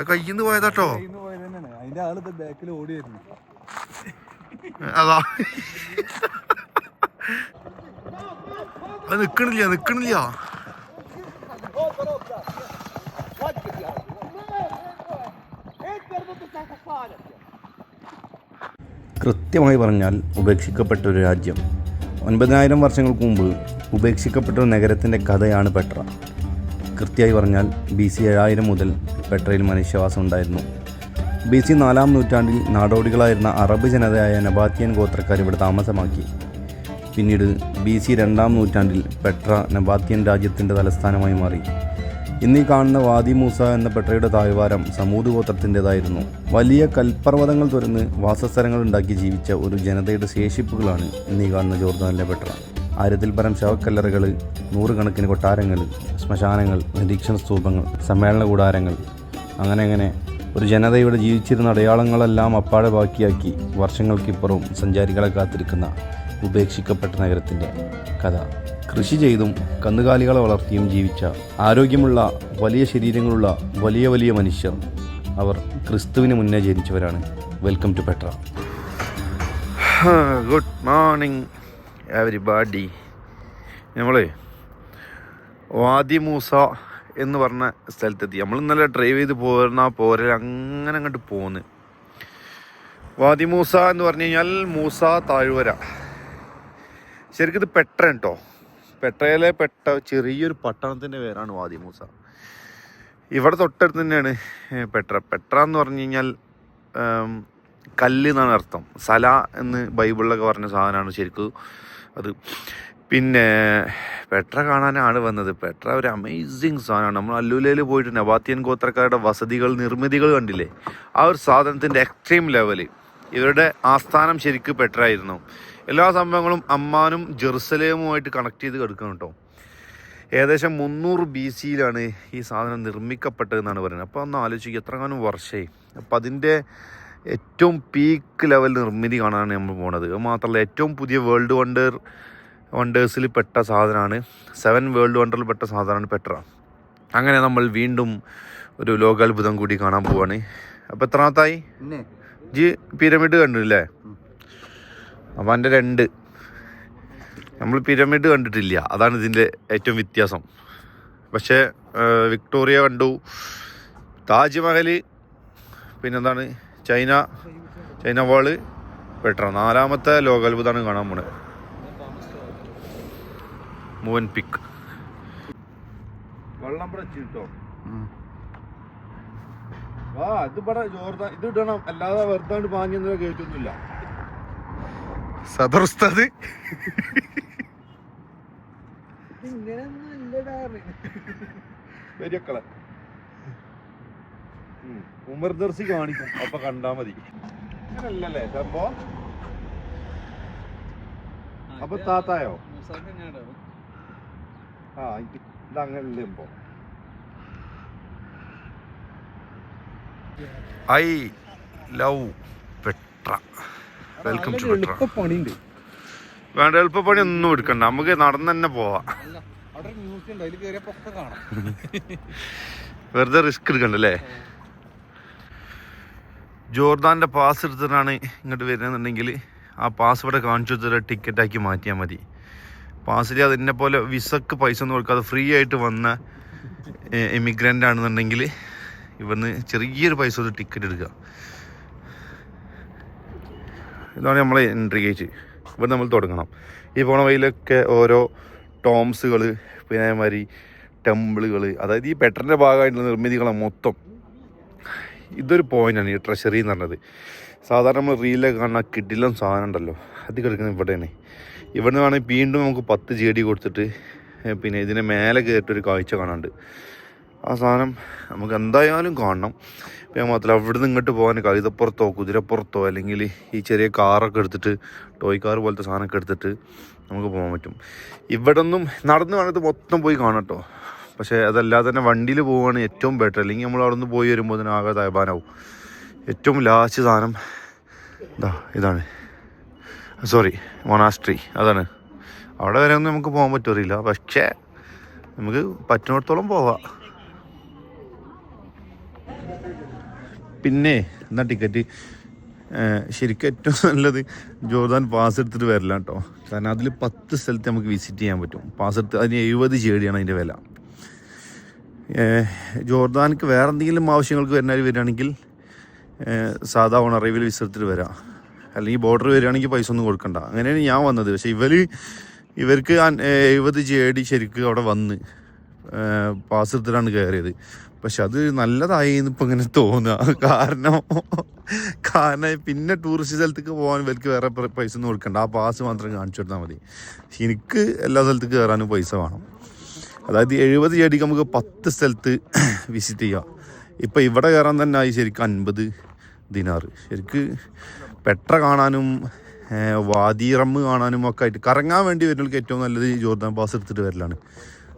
അത് കയ്യിന്ന് പോയതാട്ടോ. കയ്യിന്ന് പോയത് തന്നെയാണ് അതിന്റെ ആൾ ബാക്കിൽ ഓടിയായിരുന്നു. അതാ. അത് നിക്കണില്ല നിക്കണില്ല. കൃത്യമായി പറഞ്ഞാൽ ഉപേക്ഷിക്കപ്പെട്ട ഒരു രാജ്യം ഒൻപതിനായിരം വർഷങ്ങൾക്ക് മുമ്പ് ഉപേക്ഷിക്കപ്പെട്ട ഒരു നഗരത്തിന്റെ കഥയാണ് പെട്ര. കൃത്യമായി പറഞ്ഞാൽ ബി സി ഏഴായിരം മുതൽ പെട്രയിൽ മനുഷ്യവാസം ഉണ്ടായിരുന്നു. ബി സി നാലാം നൂറ്റാണ്ടിൽ നാടോടികളായിരുന്ന അറബ് ജനതയായ നബാത്തിയൻ ഗോത്രക്കാർ ഇവിടെ താമസമാക്കി. പിന്നീട് ബി സി രണ്ടാം നൂറ്റാണ്ടിൽ പെട്ര നബാത്തിയൻ രാജ്യത്തിന്റെ തലസ്ഥാനമായി മാറി. ഇന്നീ കാണുന്ന വാദി മൂസ എന്ന പെട്രയുടെ താഴ്വാരം സമൂത് ഗോത്രത്തിന്റെതായിരുന്നു. വലിയ കൽപ്പർവതങ്ങൾ തുറന്ന് വാസസ്ഥലങ്ങൾ ഉണ്ടാക്കി ജീവിച്ച ഒരു ജനതയുടെ ശേഷിപ്പുകളാണ് ഇന്നീ കാണുന്ന ജോർദാനിലെ പെട്ര. ആയിരത്തിൽ പരം ശവക്കല്ലറുകൾ നൂറുകണക്കിന് കൊട്ടാരങ്ങൾ ശ്മശാനങ്ങൾ നിരീക്ഷണ സ്തൂപങ്ങൾ സമ്മേളന കൂടാരങ്ങൾ അങ്ങനെ അങ്ങനെ. ഒരു ജനതയുടെ ജീവിച്ചിരുന്ന അടയാളങ്ങളെല്ലാം അപ്പാടെ ബാക്കിയാക്കി വർഷങ്ങൾക്കിപ്പുറവും സഞ്ചാരികളെ കാത്തിരിക്കുന്ന ഉപേക്ഷിക്കപ്പെട്ട നഗരത്തിന്റെ കഥ. കൃഷി ചെയ്തും കന്നുകാലികളെ വളർത്തിയും ജീവിച്ച ആരോഗ്യമുള്ള വലിയ ശരീരങ്ങളുള്ള വലിയ വലിയ മനുഷ്യർ അവർ ക്രിസ്തുവിന് മുന്നേ ജനിച്ചവരാണ്. Welcome to Petra good morning everybody നമ്മളെ വാദി മൂസ എന്ന് പറഞ്ഞ സ്ഥലത്തെത്തി. നമ്മൾ ഇന്നലെ ഡ്രൈവ് ചെയ്ത് പോരുന്ന പോരെ അങ്ങനെ അങ്ങോട്ട് പോന്ന്. വാദി മൂസ എന്ന് പറഞ്ഞു കഴിഞ്ഞാൽ മൂസ താഴ്വര. ശരിക്കും ഇത് പെട്ര കേട്ടോ പെട്രയിലെ പെട്ട ചെറിയൊരു പട്ടണത്തിന്റെ പേരാണ് വാദി മൂസ. ഇവിടെ തൊട്ടടുത്ത് തന്നെയാണ് പെട്ര. പെട്ര എന്ന് പറഞ്ഞു കഴിഞ്ഞാൽ കല്ല് എന്നാണ് അർത്ഥം. സല എന്ന് ബൈബിളിലൊക്കെ പറഞ്ഞ സാധനമാണ് ശരിക്കും അത്. പിന്നെ പെട്ര കാണാനാണ് വന്നത്. പെട്ര ഒരു അമേസിങ് സാധനമാണ്. നമ്മൾ അല്ലൂലയിൽ പോയിട്ട് നവാത്തിയൻ ഗോത്രക്കാരുടെ വസതികൾ നിർമ്മിതികൾ കണ്ടില്ലേ? ആ ഒരു സാധനത്തിന്റെ എക്സ്ട്രീം ലെവൽ ഇവരുടെ ആസ്ഥാനം ശരിക്കും പെട്ര ആയിരുന്നു എല്ലാ സംഭവങ്ങളും അമ്മാനും ജെറുസലേമുമായിട്ട് കണക്ട് ചെയ്ത് കിടക്കണം കേട്ടോ ഏകദേശം മുന്നൂറ് ബി സിയിലാണ് ഈ സാധനം നിർമ്മിക്കപ്പെട്ടതെന്നാണ് പറയുന്നത്. അപ്പോൾ ഒന്ന് ആലോചിക്കുക എത്രങ്ങാനും വർഷമായി. അപ്പം അതിന്റെ ഏറ്റവും പീക്ക് ലെവൽ നിർമ്മിതി കാണാനാണ് നമ്മൾ പോണത്. മാത്രമല്ല ഏറ്റവും പുതിയ വേൾഡ് വണ്ടർ വണ്ടേഴ്സിൽ പെട്ട സാധനമാണ് സെവൻ വേൾഡ് വണ്ടറിൽ പെട്ട സാധനമാണ് പെട്ര അങ്ങനെ നമ്മൾ വീണ്ടും ഒരു ലോകാത്ഭുതം കൂടി കാണാൻ പോവാണ്. അപ്പോൾ എത്രാമത്തായി? ജി പിരമിഡ് കണ്ടില്ലേ അപ്പം എന്റെ രണ്ട്. നമ്മൾ പിരമിഡ് കണ്ടിട്ടില്ല. അതാണ് ഇതിന്റെ ഏറ്റവും വ്യത്യാസം. പക്ഷേ വിക്ടോറിയ കണ്ടു. താജ്മഹൽ പിന്നെന്താണ്? ചൈന. ചൈന വാൾ പെട്ര നാലാമത്തെ ലോകാത്ഭുതമാണ് കാണാൻ പോണത്. മൂവൻ പിക്ക്. വെള്ളം കിട്ടോ ആ ഇത് ഇവിടെ ജോർദാൻ ഇത് ഇടണം. അല്ലാതെ വെറുതെ പാഞ്ഞെന്ന കേട്ടൊന്നുമില്ല സദർ ഉസ്താദ്. വരിയക്കളെ ഉമർ ദർസി കാണിക്കും. അപ്പൊ കണ്ടാ മതി. അങ്ങനല്ലേ സംഭവം? അപ്പൊ താത്തായോ? ആ ഇത് ഇതങ്ങനല്ലേ സംഭവം I love Petra. Welcome to Petra പണിയുണ്ട് വേണ്ട എളുപ്പപ്പണി ഒന്നും എടുക്കണ്ട. നമുക്ക് നടന്ന് തന്നെ പോവാം വെറുതെ റിസ്ക് എടുക്കണ്ടല്ലേ? ജോർദാന്റെ പാസ് എടുത്തിട്ടാണ് ഇങ്ങോട്ട് വരുന്നതെന്നുണ്ടെങ്കിൽ ആ പാസ് ഇവിടെ കാണിച്ചു കൊടുത്തിട്ട് ടിക്കറ്റ് ആക്കി മാറ്റിയാൽ മതി. പാസ്സിൽ അതിനെ പോലെ വിസക്ക് പൈസ ഒന്നും കൊടുക്കാതെ ഫ്രീ ആയിട്ട് വന്ന എമിഗ്രന്റ് ആണെന്നുണ്ടെങ്കിൽ ഇവിടുന്ന് ചെറിയൊരു പൈസ ഒരു ടിക്കറ്റ് എടുക്കുക. ഇതാണ് നമ്മളെ എൻട്രി ഗേറ്റ് ഇവിടെ നമ്മൾ തുടങ്ങണം. ഈ പോണ വഴിയിലൊക്കെ ഓരോ ടോംസുകൾ പിന്നെ അതേമാതിരി ടെമ്പിളുകൾ അതായത് ഈ പെട്രന്റെ ഭാഗമായിട്ടുള്ള നിർമ്മിതികളെ മൊത്തം. ഇതൊരു പോയിന്റാണ് ഈ ട്രഷറി എന്ന് പറഞ്ഞത്. സാധാരണ നമ്മൾ റീലൊക്കെ കാണുന്ന കിഡിലും സാധനം ഉണ്ടല്ലോ. അത് കിടക്കുന്നത് ഇവിടെയാണ്. ഇവിടുന്ന് വേണമെങ്കിൽ വീണ്ടും നമുക്ക് പത്ത് ഡി കൊടുത്തിട്ട് പിന്നെ ഇതിന് മേലെ ഒരു കാഴ്ച കാണാണ്ട് ആ സാധനം നമുക്ക് എന്തായാലും കാണണം. പിന്നെ മാത്രമല്ല അവിടുന്ന് ഇങ്ങോട്ട് പോകാൻ കഴുതപ്പുറത്തോ കുതിരപ്പുറത്തോ അല്ലെങ്കിൽ ഈ ചെറിയ കാറൊക്കെ എടുത്തിട്ട് ടോയ് കാർ പോലത്തെ സാധനമൊക്കെ എടുത്തിട്ട് നമുക്ക് പോകാൻ പറ്റും. ഇവിടെ നിന്നും നടന്ന് വേണത് മൊത്തം പോയി കാണട്ടോ പക്ഷേ അതല്ലാതെ തന്നെ വണ്ടിയിൽ പോവുകയാണ് ഏറ്റവും ബെറ്റർ അല്ലെങ്കിൽ നമ്മൾ അവിടെ നിന്ന് പോയി വരുമ്പോൾ തന്നെ ആകെ ഏറ്റവും ലാസ്റ്റ് സാധനം. ഇതാ ഇതാണ്. സോറി മൊണാസ്ട്രി അതാണ്. അവിടെ വരെ ഒന്നും നമുക്ക് പോകാൻ പറ്റുമറിയില്ല പക്ഷേ നമുക്ക് പറ്റുന്നിടത്തോളം പോവാം. പിന്നെ എന്നാ ടിക്കറ്റ് ശരിക്കും ഏറ്റവും നല്ലത് ജോർദാൻ പാസ് എടുത്തിട്ട് വരില്ല കേട്ടോ. കാരണം അതിൽ പത്ത് സ്ഥലത്ത് നമുക്ക് വിസിറ്റ് ചെയ്യാൻ പറ്റും. പാസ് എടുത്ത് അതിന് എഴുപത് ചേടിയാണ് അതിന്റെ വില. ജോർദാനക്ക് വേറെ എന്തെങ്കിലും ആവശ്യങ്ങൾക്ക് വരുന്നവർ വരികയാണെങ്കിൽ സാധാ ഓൺ വിസിറ്റിട്ട് വരാം. അല്ലെങ്കിൽ ബോർഡർ വരികയാണെങ്കിൽ പൈസ ഒന്നും കൊടുക്കണ്ട. അങ്ങനെയാണ് ഞാൻ വന്നത്. പക്ഷേ ഇവർ ഇവർക്ക് എഴുപത് ജി ഡി ശരിക്കും അവിടെ വന്ന് പാസ് കയറിയത്. പക്ഷെ അത് നല്ലതായി ഇപ്പം ഇങ്ങനെ തോന്നുക കാരണം കാരണം പിന്നെ ടൂറിസ്റ്റ് സ്ഥലത്തേക്ക് പോകാൻ ഇവർക്ക് വേറെ പൈസ ഒന്നും കൊടുക്കണ്ട. ആ പാസ് മാത്രം കാണിച്ചു കൊടുത്താൽ മതി. എനിക്ക് എല്ലാ സ്ഥലത്തേക്ക് കയറാനും പൈസ വേണം. അതായത് എഴുപത് ചെടിക്ക് നമുക്ക് പത്ത് സ്ഥലത്ത് വിസിറ്റ് ചെയ്യാം. ഇപ്പം ഇവിടെ കയറാൻ തന്നെ ആയി ശരിക്കും അൻപത് ദിനാറ്. ശരിക്ക് പെട്ര കാണാനും വാദി കാണാനും ഒക്കെ ആയിട്ട് കറങ്ങാൻ വേണ്ടി വരുന്നവർക്ക് ഏറ്റവും നല്ലത് ഈ ജോർദാൻ പാസ് എടുത്തിട്ട് വരലാണ്.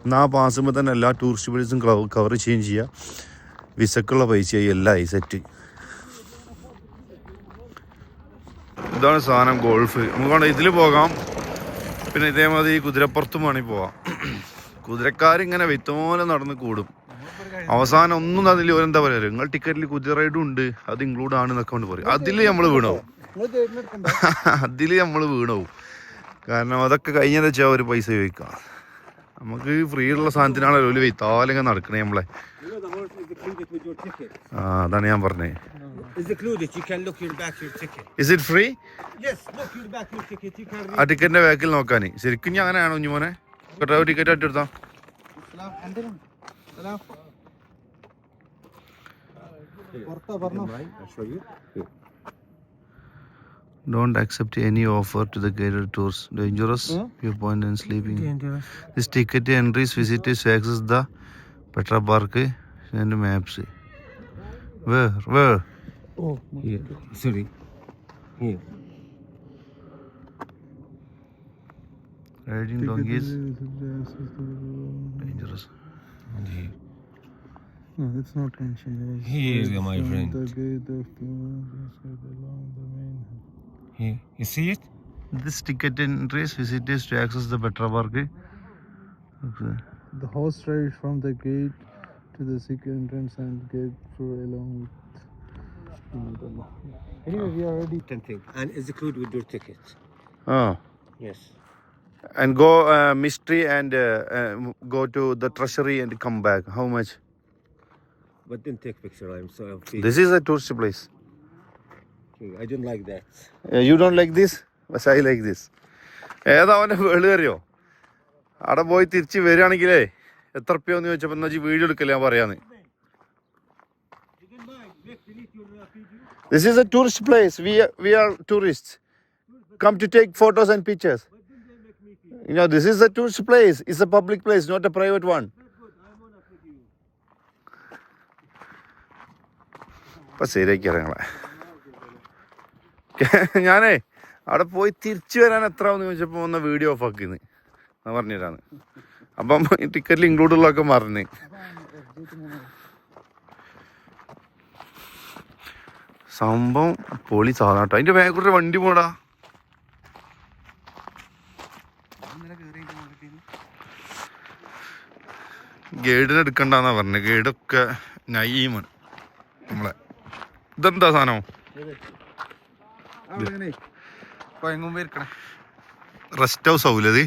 എന്നാൽ ആ പാസ്സുമ്പോൾ തന്നെ എല്ലാ ടൂറിസ്റ്റ് പ്ലേസും കവർ ചെയ്യുകയും ചെയ്യുക വിസക്കുള്ള പൈസ എല്ലാം ആയി സെറ്റ് ഇതാണ് സാധനം ഗോൾഫ്. നമുക്ക് ഇതിൽ പോകാം. പിന്നെ ഇതേമാതിരി കുതിരപ്പുറത്തും വേണമെങ്കിൽ പോവാം. കുതിരക്കാരിങ്ങനെ വിത്തോലെ നടന്ന് കൂടും. അവസാനം ഒന്നും അതിൽ എന്താ പറയാ നിങ്ങൾ ടിക്കറ്റിൽ കുതിര റൈഡും ഉണ്ട് അത് ഇൻക്ലൂഡ് ആണ് എന്നൊക്കെ കൊണ്ട് പറയും. അതിൽ നമ്മൾ വീണോ നമ്മൾ അതിൽ നമ്മൾ വീണോ കാരണം അതൊക്കെ കഴിഞ്ഞാൽ വെച്ചാൽ ഒരു പൈസ ചോദിക്കാം. നമുക്ക് ഫ്രീ ഉള്ള സാധനത്തിനാണല്ലോ ഒരു വിത്താലിങ്ങനെ നടക്കണേ നമ്മളെ. ആ അതാണ് ഞാൻ പറഞ്ഞത് included. Can look your back your ticket. Is it free Yes, look your back your ticket. You can read. ആ ടിക്കറ്റിന്റെ ബാക്കിൽ നോക്കാൻ ശരിക്കും ഞാൻ അങ്ങനെയാണോ ഇനി മോനെ ടിക്കറ്റ് അറ്റെടുത്താ Don't accept any offer to the guided tours. Dangerous Hmm? viewpoint and sleeping. Dangerous. This ticket entries visitors to access the Petra Park and maps. Where? Where? Oh, here. Sorry. Here. Riding donkeys. Dangerous. And here. No, it's not mentioned. Here, my friend. The gate of along the main. Here. You see it? This ticket entries visitors to access the Petra Park. Okay. The horse ride from the gate to the secret entrance and gate through along with. Anyway, we are ready. Ten thing. And it's included with your ticket. Oh. Yes. And go uh, mystery and uh, uh, go to the treasury and come back. How much? But didn't take picture. I'm sorry. I'm feeling. This is a tourist place. I don't like that. You don't like this പക്ഷെ I like this ഏതാ അവൻ്റെ വേള് കയറിയോ അവിടെ പോയി തിരിച്ച് വരികയാണെങ്കിലേ എത്ര റുപ്യാന്ന് ചോദിച്ചപ്പോൾ എന്നാ വീഡിയോ എടുക്കല്ലേ ഞാൻ പറയാന്ന് this is a tourist place we we are tourist come to take photos and pictures You know, this is a tourist place. It's a public place, not a private one. ഇപ്പൊ ശരിയാക്കി ഇറങ്ങളെ ഞാനേ അവിടെ പോയി തിരിച്ചു വരാൻ എത്ര ആവുമെന്ന് ചോദിച്ചപ്പോൾ വന്ന വീഡിയോ ഓഫ് ആക്കിന്ന്. ഞാൻ പറഞ്ഞുതരാന്ന്. അപ്പം ടിക്കറ്റിൽ ഇൻക്ലൂഡ് ഉള്ളതൊക്കെ മറന്ന്. സംഭവം പൊളി സാധനം അതിന്റെ ബാഗ് കൂടെ വണ്ടി പോടാ. ഗൈഡിനെടുക്കണ്ടെന്നാ പറഞ്ഞത്. ഗൈഡൊക്കെ നയീമാണ്. നമ്മളെ ഇതെന്താ സാധനം? റെസ്റ്റ് ഹൗസ് ആവൂലത്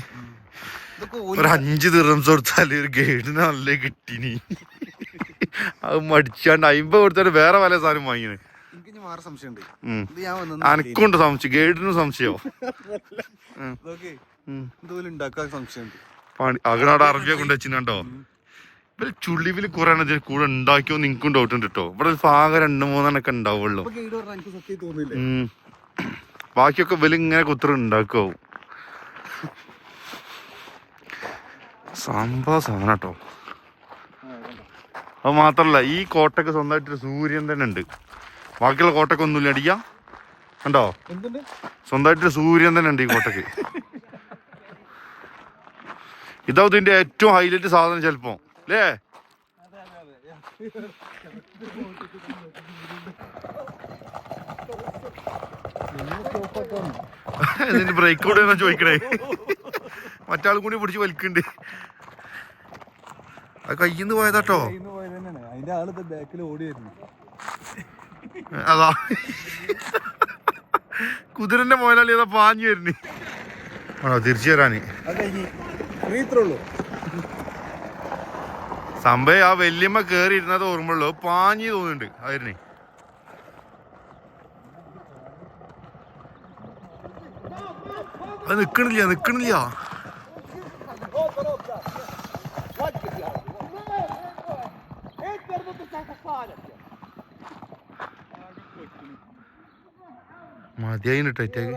ഒരു അഞ്ച് ദിറംസ് കൊടുത്താൽ ഒരു ഗൈഡിന് നല്ല കിട്ടിനി. അത് മടിച്ചാണ്ട് അയിമ്പത് കൊടുത്താൽ വേറെ പല സാധനം വാങ്ങിയത് അനക്കുണ്ട് സംശയം. ഗൈഡിനും സംശയോ? പണി അകനോട് അറബിയെ കൊണ്ട് വെച്ചിട്ടുണ്ടോ ഇവർ ചുള്ളിവിൽ കുറെ എണ്ണത്തിന് കൂടെ ഉണ്ടാക്കിയോ നിങ്ങൾക്കും ഡൗട്ട് ഉണ്ട് കേട്ടോ ഇവിടെ ഒരു ഭാഗം രണ്ട് മൂന്നെണ്ണൊക്കെ ഉണ്ടാവുള്ളൂ. ബാക്കിയൊക്കെ ഇവൽ ഇങ്ങനെ കുത്തറ ഉണ്ടാക്കാവും സംഭവ സാധനം കേട്ടോ അത് മാത്രല്ല ഈ കോട്ടക്ക് സ്വന്തമായിട്ടൊരു സൂര്യൻ തന്നെ ഉണ്ട്. ബാക്കിയുള്ള കോട്ടക്ക് ഒന്നുമില്ല അടിക്കാം കണ്ടോ? സ്വന്തമായിട്ടൊരു സൂര്യൻ തന്നെ ഉണ്ട് ഈ കോട്ടക്ക്. ഇതാവും ഇതിന്റെ ഏറ്റവും ഹൈലൈറ്റ് സാധനം ചിലപ്പോ. അല്ലേ ഇതിന്റെ ബ്രേക്ക് കൂടെ എന്നാ ചോദിക്കണേ. മറ്റാളും കൂടി പിടിച്ച് വലിക്കണ്ട്. അത് കയ്യിന്ന് പോയതാട്ടോ. കയ്യിന്ന് പോയത് തന്നെയാണ് അതിന്റെ ആൾ ബാക്കിൽ ഓടിയായിരുന്നു അതാ. കുതിരന്റെ മോനാളി അതാ പാഞ്ഞു വരുന്നു. ആണോ തിരിച്ചു വരാന്? സംഭവം ആ വല്യമ്മ കേറി ഇരുന്നത് ഓർമ്മയുള്ളൂ പാഞ്ഞു തോന്നുന്നുണ്ട്. ആയിരുന്നേ അത് നിക്കണില്ല നിക്കണില്ല. മതിയായി ടൈറ്റാക്ക്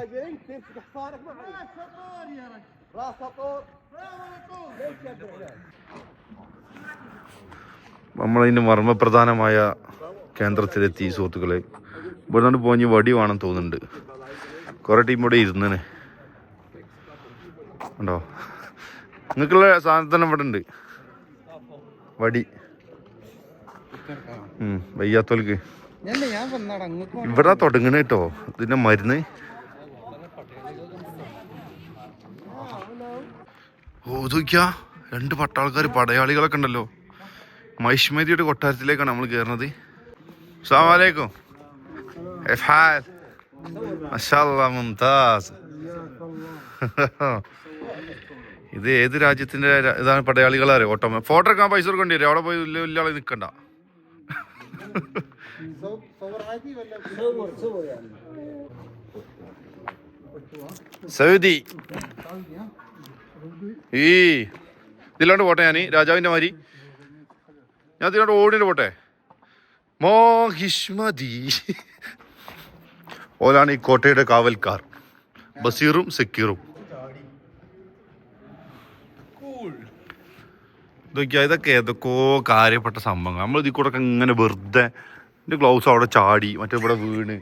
നമ്മളതിന്റെ മർമ്മപ്രധാനമായ കേന്ദ്രത്തിലെത്തി സുഹൃത്തുക്കളെ. ഇവിടെ നിന്ന് പോഞ്ഞ് വടി വേണം തോന്നുന്നുണ്ട്. കുറേ ടീം ഇവിടെ ഇരുന്നേനെ. ഉണ്ടോ? നിങ്ങൾക്കുള്ള സാധനം തന്നെ ഇവിടെ ഉണ്ട്. വടി. വയ്യാത്തോൽക്ക്. ഇവിടെ തുടങ്ങണ കേട്ടോ ഇതിന്റെ മരുന്ന്. ഓ രണ്ട് പട്ടാൾക്കാർ പടയാളികളൊക്കെ ഉണ്ടല്ലോ. മഹിഷ്മതിയുടെ കൊട്ടാരത്തിലേക്കാണ് നമ്മൾ കയറുന്നത്. അസ്സാമലൈക്കും മുംതാസ്. ഇത് ഏത് രാജ്യത്തിന്റെ ഇതാണ് പടയാളികളാരെ? ഓട്ടോ. ഫോട്ടോ എടുക്കാൻ പൈസ കൊടുക്കേണ്ടി വരും. അവിടെ പോയി വലിയ വലിയ ആളെ നിൽക്കണ്ട സൗദി. ഈ ഇതിലോട്ട് പോട്ടെ ഞാൻ രാജാവിന്റെ മാതിരി. ഞാൻ ഇതിലോട്ട് ഓടിയിട്ട് പോട്ടെ. മോഹിഷ്മതി ഓലാണ് ഈ കോട്ടയുടെ കാവൽക്കാർ. ബസീറും സെക്യൂറും ഇതൊക്കെ ഇതൊക്കെ ഏതൊക്കെയോ കാര്യപ്പെട്ട സംഭവങ്ങൾ. നമ്മൾ ഇതിൽ കൂടെ ഒക്കെ ഇങ്ങനെ വെറുതെ എന്റെ ഗ്ലൗസ് അവിടെ ചാടി മറ്റേ ഇവിടെ വീണ്.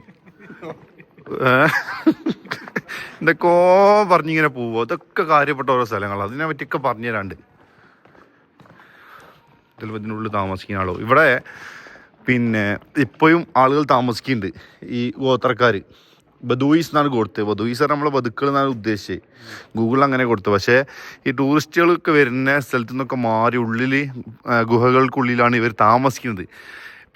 എന്തൊക്കെയോ പറഞ്ഞിങ്ങനെ പോവുക. ഇതൊക്കെ കാര്യപ്പെട്ട ഓരോ സ്ഥലങ്ങളാണ് അതിനെ പറ്റിയൊക്കെ പറഞ്ഞു തരാണ്ട്. ഇതിനുള്ളിൽ താമസിക്കുന്ന ആളോ? ഇവിടെ പിന്നെ ഇപ്പോഴും ആളുകൾ താമസിക്കുന്നുണ്ട് ഈ ഗോത്രക്കാർ ബദൂയിസ് എന്നാണ് കൊടുത്തത്. ബദൂയിസ് ആണ് നമ്മളെ ബതുക്കൾ എന്നാണ് ഉദ്ദേശിച്ചത്. ഗൂഗിളിൽ അങ്ങനെ കൊടുത്തത്. പക്ഷേ ഈ ടൂറിസ്റ്റുകളൊക്കെ വരുന്ന സ്ഥലത്തു നിന്നൊക്കെ മാറി ഉള്ളിൽ ഗുഹകൾക്കുള്ളിലാണ് ഇവർ താമസിക്കുന്നത്.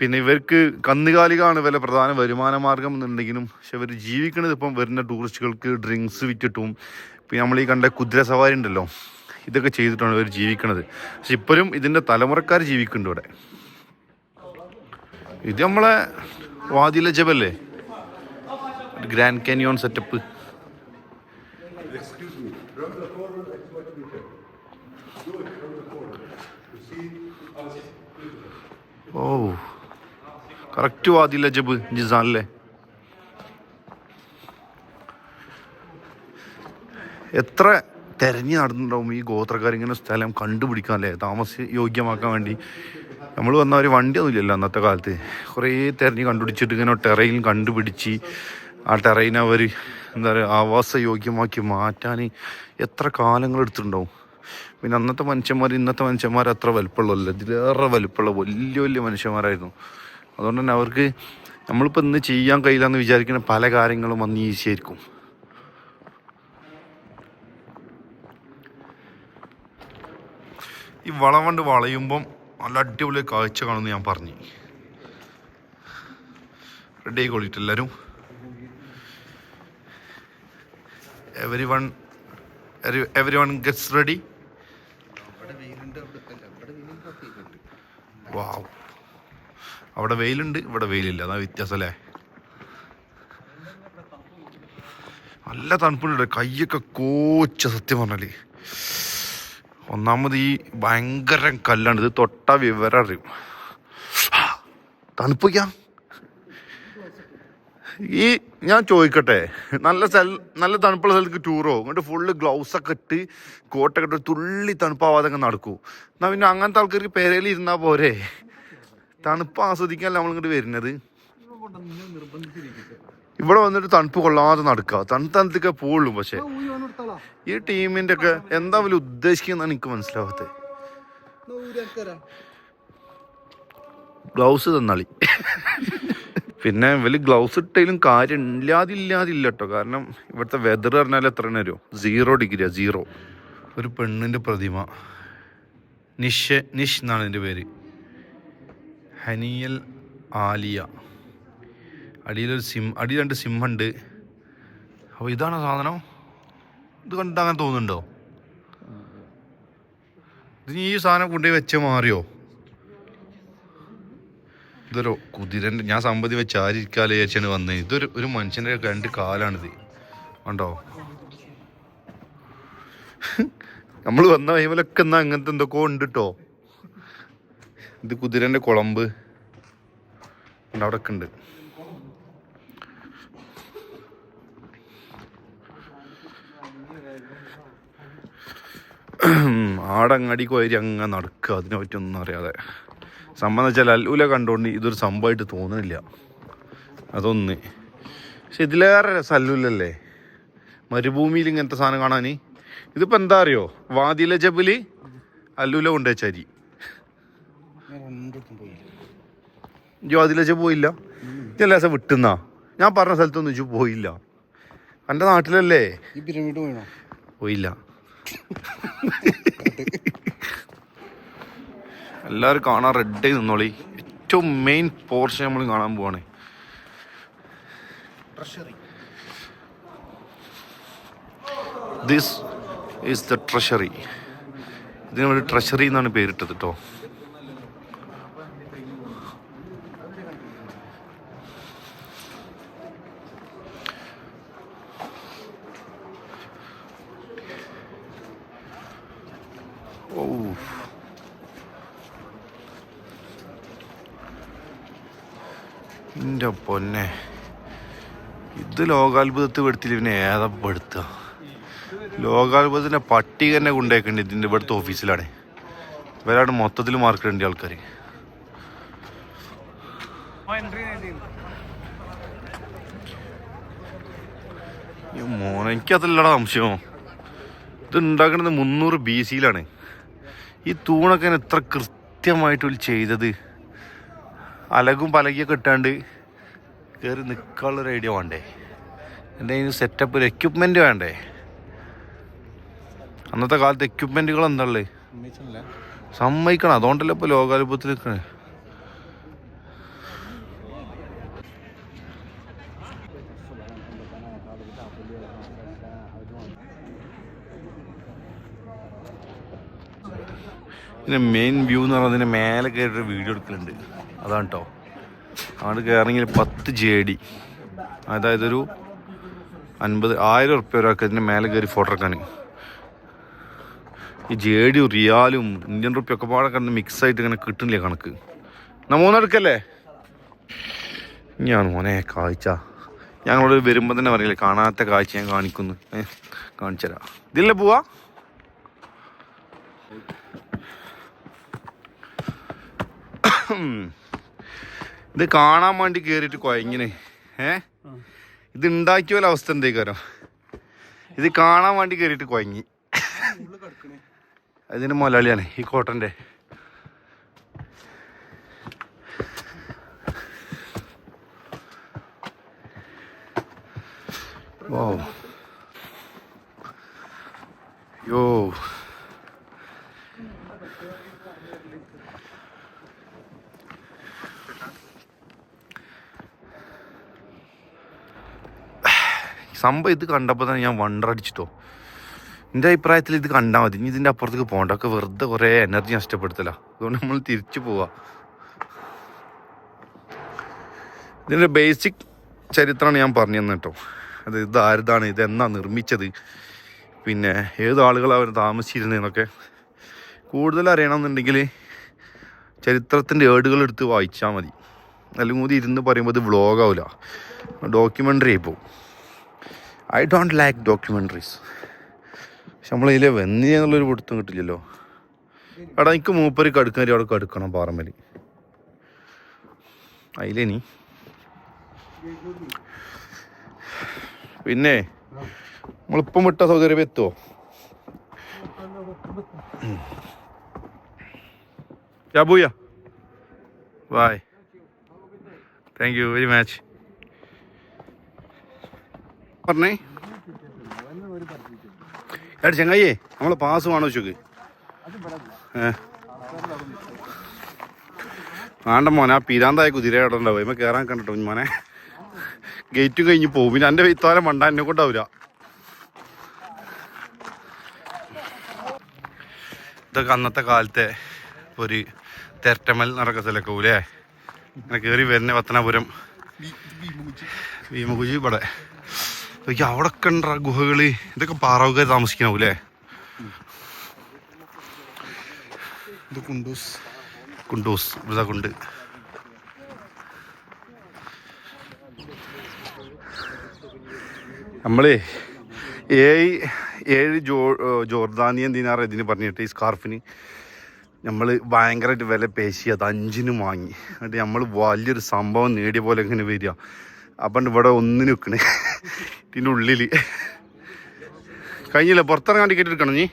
പിന്നെ ഇവർക്ക് കന്നുകാലികളാണ് വില പ്രധാന വരുമാന മാർഗം എന്നുണ്ടെങ്കിലും പക്ഷെ ഇവർ ജീവിക്കുന്നത് ഇപ്പം വരുന്ന ടൂറിസ്റ്റുകൾക്ക് ഡ്രിങ്ക്സ് വിറ്റിട്ടും. പിന്നെ നമ്മൾ ഈ കണ്ട കുതിര സവാരി ഉണ്ടല്ലോ ഇതൊക്കെ ചെയ്തിട്ടാണ് ഇവർ ജീവിക്കുന്നത് പക്ഷെ ഇപ്പോഴും ഇതിന്റെ തലമുറക്കാർ ജീവിക്കുന്നുണ്ട് ഇവിടെ. ഇത് നമ്മളെ വാതില ജബല്ലേ? Grand Canyon setup. ഓ കറക്റ്റ് വാതില ജബ് ജിസാനല്ലേ എത്ര തെരഞ്ഞു നടന്നിട്ടുണ്ടാവും ഈ ഗോത്രക്കാർ ഇങ്ങനെ സ്ഥലം കണ്ടുപിടിക്കാൻ അല്ലേ? താമസ യോഗ്യമാക്കാൻ വേണ്ടി. നമ്മൾ വന്ന ഒരു വണ്ടിയൊന്നും ഇല്ലല്ലോ അന്നത്തെ കാലത്ത്. കുറേ തെരഞ്ഞു കണ്ടുപിടിച്ചിട്ട് ഇങ്ങനെ ടെറയിൽ കണ്ടുപിടിച്ച് ആ ടെറയിനെ അവർ എന്താ പറയുക ആവാസ യോഗ്യമാക്കി മാറ്റാൻ എത്ര കാലങ്ങൾ എടുത്തിട്ടുണ്ടാവും. പിന്നെ അന്നത്തെ മനുഷ്യന്മാർ ഇന്നത്തെ മനുഷ്യന്മാർ അത്ര വലുപ്പമുള്ളതല്ല. ഇതിലേറെ വലുപ്പമുള്ള വലിയ വലിയ മനുഷ്യന്മാരായിരുന്നു. അതുകൊണ്ട് തന്നെ അവർക്ക് നമ്മളിപ്പോൾ ഇന്ന് ചെയ്യാൻ കഴിയില്ല എന്ന് വിചാരിക്കുന്ന പല കാര്യങ്ങളും അന്ന് ഈസി ഈ വളം കൊണ്ട് വളയുമ്പം നല്ല അടിപൊളി കാഴ്ച കാണുമെന്ന് ഞാൻ പറഞ്ഞു. റെഡി ആയിക്കോളിട്ട് എല്ലാവരും everyone everyone gets ready wow അവിടെ വെയിലുണ്ട് ഇവിടെ വെയിലില്ല. അതാ വ്യത്യാസം അല്ലേ നല്ല തണുപ്പുണ്ട് കയ്യൊക്കെ കോച്ച സത്യം പറഞ്ഞാൽ. ഒന്നാമത് ഈ ഭയങ്കര കല്ലാണ്. ഇത് തൊട്ട വിവരം അറിയും. തണുപ്പിക്കാം ഈ ഞാൻ ചോദിക്കട്ടെ നല്ല സ്ഥല നല്ല തണുപ്പുള്ള സ്ഥലത്തേക്ക് ടൂറോ എന്നിട്ട് ഫുള്ള് ഗ്ലൗസ് ഒക്കെ ഇട്ട് കോട്ടൊക്കെ ഇട്ട് തുള്ളി തണുപ്പാവാതെ അങ്ങ് നടക്കൂ. എന്നാ പിന്നെ അങ്ങനത്തെ ആൾക്കാർക്ക് പെരയിൽ ഇരുന്നാ പോരെ? തണുപ്പ് ആസ്വദിക്കാനല്ല നമ്മളിങ്ങോട്ട് വരുന്നത്? ഇവിടെ വന്നിട്ട് തണുപ്പ് കൊള്ളാതെ നടക്കുക തണുത്ത തണുത്തൊക്കെ പോവുള്ളൂ പക്ഷെ. ഈ ടീമിന്റെ ഒക്കെ എന്താ വലിയ ഉദ്ദേശിക്കുന്നതാണ് എനിക്ക് മനസ്സിലാവാത്തത് ഗ്ലൗസ് തന്നാളി. പിന്നെ വലിയ ഗ്ലൗസ് ഇട്ടാലും കാര്യം ഇല്ലാതില്ലാതില്ല കേട്ടോ കാരണം ഇവിടുത്തെ വെതർ പറഞ്ഞാൽ എത്ര വരുമോ സീറോ ഡിഗ്രിയാ സീറോ ഒരു പെണ്ണിന്റെ പ്രതിമ. നിഷ് നിഷ് എന്നാണ് എന്റെ പേര്. ഹനിയൽ ആലിയ. അടിയിലൊരു സിം അടി രണ്ട് സിമ്മുണ്ട്. അപ്പോൾ ഇതാണ് സാധനം. ഇത് കണ്ടിട്ട് അങ്ങനെ തോന്നുന്നുണ്ടോ? ഇത് ഈ സാധനം കൊണ്ടുപോയി വെച്ച മാറിയോ? ഇതൊരു കുതിരന്റെ ഞാൻ സമ്പതി വെച്ച് ആരിക്കാലേ ചേച്ചിയാണ് വന്നത് ഇതൊരു ഒരു മനുഷ്യന്റെ രണ്ട് കാലാണിത്. കണ്ടോ? നമ്മൾ വന്ന വൈമലൊക്കെ എന്നാ അങ്ങനത്തെ എന്തൊക്കെയോ ഉണ്ട് കേട്ടോ ഇത് കുതിരന്റെ കുളമ്പ്. അവിടെ ഒക്കെ ഉണ്ട്. ആടങ്ങാടിക്ക് കോരി അങ്ങ് നടക്കുക. അതിനെ പറ്റി ഒന്നും അറിയാതെ. സംഭവം വെച്ചാൽ അല്ലൂല കണ്ടുകൊണ്ട് ഇതൊരു സംഭവമായിട്ട് തോന്നുന്നില്ല. അതൊന്ന്. പക്ഷെ ഇതിലേറെ രസം അല്ലൂലല്ലേ മരുഭൂമിയിൽ ഇങ്ങനത്തെ സാധനം കാണാൻ. ഇതിപ്പോൾ എന്താ അറിയോ? വാതിലെ ജബിൽ അല്ലൂല കൊണ്ടുവച്ചരി ഇജു അതിലെ പോയില്ല. ഇതല്ല ദിവസം വിട്ടുന്നാ? ഞാൻ പറഞ്ഞ സ്ഥലത്തൊന്നും ഇജു പോയില്ല. എന്റെ നാട്ടിലല്ലേ? പോയില്ല. എല്ലാവരും കാണാൻ റെഡായി നിന്നോളി. ഏറ്റവും മെയിൻ പോർഷൻ നമ്മൾ കാണാൻ പോവാണ്. ദിസ് ഈസ് ദ ട്രഷറി ഇതിന് ഒരു ട്രഷറി എന്നാണ് പേരിട്ടത് കേട്ടോ ഓ എന്റെ പൊന്നെ. ഇത് ലോകാത്ഭുതത്തിൽ പെടുത്തില്ല പിന്നെ ഏതാ പെടുത്തുക ലോകാത്ഭുതത്തിന്റെ പട്ടി തന്നെ കൊണ്ടേക്കണ്ട് ഇതിന്റെ ഇവിടുത്തെ ഓഫീസിലാണ് ഇവരാണ് മൊത്തത്തിൽ മാർക്ക് ഇടേണ്ട ആൾക്കാർ മോനെ എനിക്കതല്ലടാ സംശയം. ഇത് ഉണ്ടാക്കുന്നത് മുന്നൂറ് ബി സിയിലാണ് ഈ തൂണൊക്കെ എത്ര കൃത്യമായിട്ട് ചെയ്തത്. അലകും പലകിയൊക്കെ ഇട്ടാണ്ട് കയറി നിൽക്കാനുള്ള ഐഡിയ വേണ്ടേ? എന്റെ അതിന് സെറ്റപ്പ് ഒരു എക്യുപ്മെന്റ് വേണ്ടേ? അന്നത്തെ കാലത്ത് എക്യുപ്മെന്റുകൾ എന്താള്ളേ സമ്മതിക്കണം. അതുകൊണ്ടല്ലേ ഇപ്പോൾ ലോകാത്ഭുതത്തിൽ നിൽക്കണേ? പിന്നെ മെയിൻ വ്യൂ എന്ന് പറഞ്ഞാൽ ഇതിന്റെ മേലെ കയറിയിട്ട് വീഡിയോ എടുക്കലുണ്ട്. അതാണ് കേട്ടോ അങ്ങോട്ട് കയറണമെങ്കിൽ പത്ത് ജെ ഡി അതായത് ഒരു അൻപത് ആയിരം ഉറുപ്പ്യ ഒരാൾക്ക് ഇതിന്റെ മേലെ കയറി ഫോട്ടോ എടുക്കാൻ ഈ ജെ ഡിയും റിയാലും ഇന്ത്യൻ റുപ്യ ഒക്കെ പാടെ കണ്ട് മിക്സ് ആയിട്ട് ഇങ്ങനെ കിട്ടുന്നില്ല കണക്ക്. നമ്മ മൂന്നെടുക്കല്ലേ ഞാൻ മോനെ കാഴ്ച. ഞങ്ങളോട് വരുമ്പോൾ തന്നെ പറയില്ലേ കാണാത്ത കാഴ്ച ഞാൻ കാണിക്കുന്നു. കാണിച്ചു തരാം. ഇതില്ലേ പോവാ? ഇത് കാണാൻ വേണ്ടി കേറിട്ട് കുഴങ്ങിന് ഏ? ഇത് ഉണ്ടാക്കിയ പോലെ അവസ്ഥ എന്തേക്കാരോ? ഇത് കാണാൻ വേണ്ടി കേറിട്ട് കുഴങ്ങി അതിന് മലയാളിയാണ് ഈ കോട്ടന്റെ. ഓ യോ. സംഭവം ഇത് കണ്ടപ്പോൾ തന്നെ ഞാൻ വണ്ടർ അടിച്ചിട്ടോ. എന്റെ അഭിപ്രായത്തിൽ ഇത് കണ്ടാൽ മതി. ഇനി ഇതിന്റെ അപ്പുറത്തേക്ക് പോകണ്ട ഒക്കെ വെറുതെ കുറേ എനർജി നഷ്ടപ്പെടുത്തല. അതുകൊണ്ട് നമ്മൾ തിരിച്ചു പോവാ. ഇതിന്റെ ബേസിക് ചരിത്രമാണ് ഞാൻ പറഞ്ഞു തന്നെ കേട്ടോ. അത് ഇത് ആരുതാണ്? ഇത് നിർമ്മിച്ചത്? പിന്നെ ഏത് ആളുകളാണ് അവർ താമസിച്ചിരുന്നതെന്നൊക്കെ കൂടുതൽ അറിയണമെന്നുണ്ടെങ്കിൽ ചരിത്രത്തിന്റെ ഏടുകൾ എടുത്ത് വായിച്ചാൽ മതി. അല്ലെങ്കിൽ കൂടി ഇരുന്ന് പറയുമ്പോൾ ഇത് വ്ളോഗാവില്ല ഡോക്യുമെന്ററി ആയി പോകും. ഐ ഡോണ്ട് ലൈക്ക് ഡോക്യുമെന്ററീസ് പക്ഷെ നമ്മളതിലെ വെന്നി എന്നുള്ളൊരു പിടുത്തം കിട്ടില്ലല്ലോ. എടാ എനിക്ക് മൂപ്പര് കടുക്കാൻ അവിടെ കടുക്കണം പാറമ്മൽ അതിലേനി പിന്നെ നമ്മളിപ്പം വിട്ട സൗകര്യം എത്തുമോ bye. Thank you very much പറഞ്ഞേ? എടാ ചങ്ങായിയേ നമ്മളെ പാസ് വേണോ ചോക്ക് വേണ്ട മോനെ ആ പിരാന്തായ കുതിര ഇടണ്ടാവും ഇമ്മ കയറാൻ കണ്ടിട്ടോ മോനെ. ഗേറ്റും കഴിഞ്ഞ് പോകും പിന്നെ എന്റെ വിത്താലം വേണ്ട എന്നെ കൊണ്ടാവില്ല ഇതൊക്കെ അന്നത്തെ കാലത്തെ ഒരു തെരറ്റമൽ നടക്കുന്ന സ്ഥലമൊക്കെ പോലെ അങ്ങനെ കയറി വരുന്ന പത്തനാപുരം. ഭീമകുജി ഇവിടെ. അവിടെ ഒക്കെ ഉണ്ടാ ഗുഹകൾ? ഇതൊക്കെ പാറാവുകാർ താമസിക്കണാവൂലേ ഇത് കുണ്ടൂസ്. കുണ്ടൂസ്. കുണ്ട്. നമ്മളേ ഏഴ് ഏഴ് ജോ ജോർദാനിയൻ ദിനാർ ഇതിന് പറഞ്ഞിട്ട് ഈ സ്കാർഫിന് നമ്മൾ ഭയങ്കരമായിട്ട് വില പേശി അത് അഞ്ചിനും വാങ്ങി. എന്നിട്ട് നമ്മൾ വലിയൊരു സംഭവം നേടിയ പോലെ ഇങ്ങനെ വരിക. അപ്പം ഇവിടെ ഒന്നിനു വെക്കണേ ഇതിന്റെ ഉള്ളിൽ കഴിഞ്ഞില്ല? പുറത്തിറങ്ങാൻ ടിക്കറ്റ് എടുക്കണം നീ.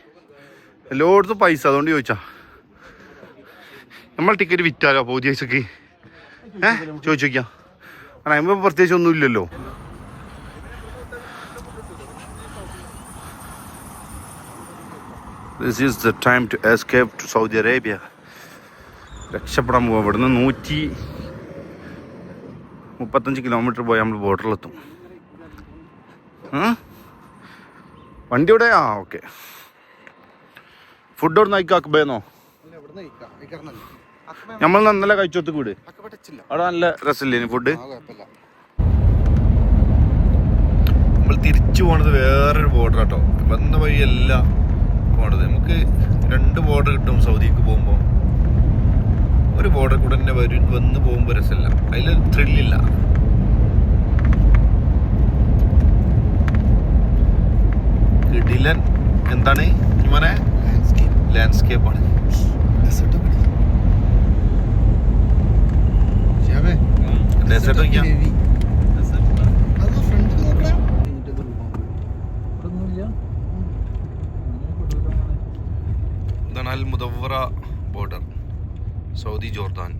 എല്ലായിടത്തും പൈസ അതുകൊണ്ട് ചോദിച്ചാ. നമ്മൾ ടിക്കറ്റ് വിറ്റാലോ അപ്പോൾ പൈസക്ക് ഏ ചോദിച്ചു നോക്കിയാ കാരണം പ്രത്യേകിച്ച് ഒന്നും ഇല്ലല്ലോ. This is the time to escape to Saudi Arabia രക്ഷപ്പെടാൻ പോവാം. ഇവിടുന്ന് നൂറ്റി മുപ്പത്തഞ്ച് കിലോമീറ്റർ പോയാൽ നമ്മൾ ബോർഡറിലെത്തും ഉം? വണ്ടി ഇവിടെ ആ ഓക്കെ ഫുഡ് അവിടെ നയിക്കാം അക്ബേന്നോ നമ്മൾ നല്ല കഴിച്ചോത്ത് കൂട് അവിടെ നല്ല രസമില്ലേ ഫുഡ് നമ്മൾ തിരിച്ചു പോണത് വേറൊരു ബോർഡർ കേട്ടോ വന്ന വഴിയല്ല പോണത്. നമുക്ക് രണ്ട് ബോർഡർ കിട്ടും സൗദിക്ക് പോകുമ്പോൾ ഒരു ബോർഡർ കൂടെ തന്നെ വരും വന്ന് പോകുമ്പോൾ രസമില്ല. അതിൽ ത്രില്ലില്ല കിടിലൻ എന്താണ് ലാൻഡ്സ്കേപ്പ് ലാൻഡ്സ്കേപ്പാണ് ഡെസേർട്ട് നോക്കടാ ഇതാണ് Al Mudawara border Saudi Jordan.